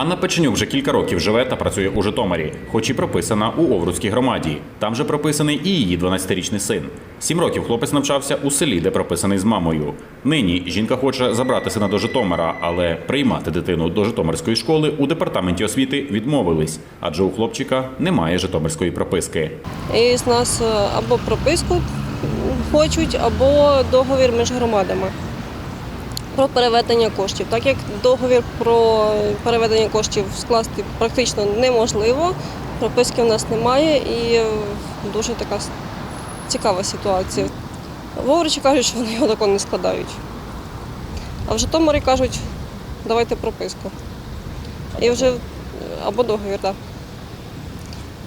Анна Печенюк вже кілька років живе та працює у Житомирі, хоч і прописана у Овруцькій громаді. Там же прописаний і її 12-річний син. Сім років хлопець навчався у селі, де прописаний з мамою. Нині жінка хоче забрати сина до Житомира, але приймати дитину до Житомирської школи у департаменті освіти відмовились, адже у хлопчика немає житомирської прописки. І з нас е, або прописку хочуть, або договір між громадами про переведення коштів. Так як договір про переведення коштів скласти практично неможливо, прописки в нас немає і дуже така цікава ситуація. В кажуть, що вони його тако не складають. А в Житомирі кажуть, давайте прописку. І вже або договір, так.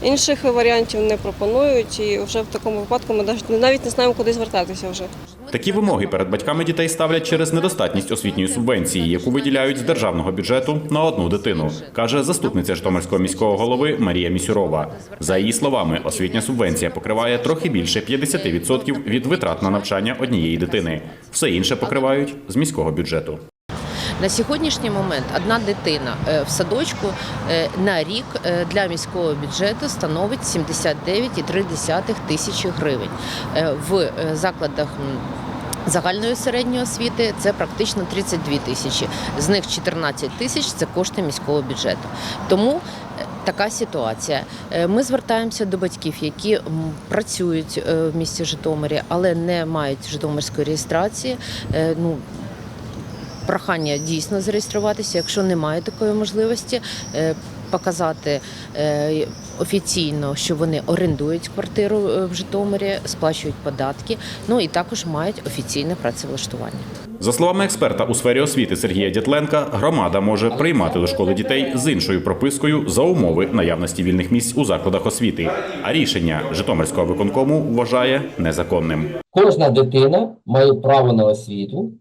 Інших варіантів не пропонують, і вже в такому випадку ми навіть не знаємо, куди звертатися вже. Такі вимоги перед батьками дітей ставлять через недостатність освітньої субвенції, яку виділяють з державного бюджету на одну дитину, каже заступниця Житомирського міського голови Марія Місюрова. За її словами, освітня субвенція покриває трохи більше 50% від витрат на навчання однієї дитини. Все інше покривають з міського бюджету. На сьогоднішній момент одна дитина е, в садочку е, на рік е, для міського бюджету становить 79,3 тисячі гривень. В закладах загальної середньої освіти це практично 32 тисячі. З них 14 тисяч це кошти міського бюджету. Тому така ситуація. Ми звертаємося до батьків, які працюють в місті Житомирі, але не мають житомирської реєстрації. Ну, прохання дійсно зареєструватися, якщо немає такої можливості, е, показати е, офіційно, що вони орендують квартиру е, в Житомирі, сплачують податки, ну і також мають офіційне працевлаштування. За словами експерта у сфері освіти Сергія Дятленка, громада може приймати до школи дітей з іншою пропискою за умови наявності вільних місць у закладах освіти. А рішення Житомирського виконкому вважає незаконним. Кожна дитина має право на освіту,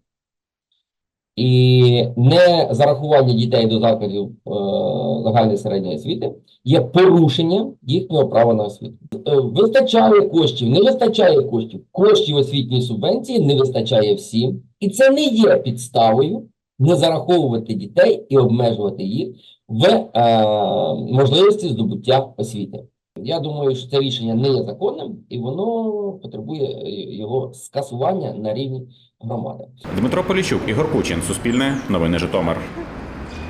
і не зарахування дітей до закладів е, загальної середньої освіти є порушенням їхнього права на освіту. Е, вистачає коштів, не вистачає коштів. Коштів освітньої субвенції не вистачає всім, і це не є підставою не зараховувати дітей і обмежувати їх в е, можливості здобуття освіти. Я думаю, що це рішення не є законним, і воно потребує е, його скасування на рівні громади. Дмитро Поліщук, Ігор Кучин, Суспільне, Новини Житомир.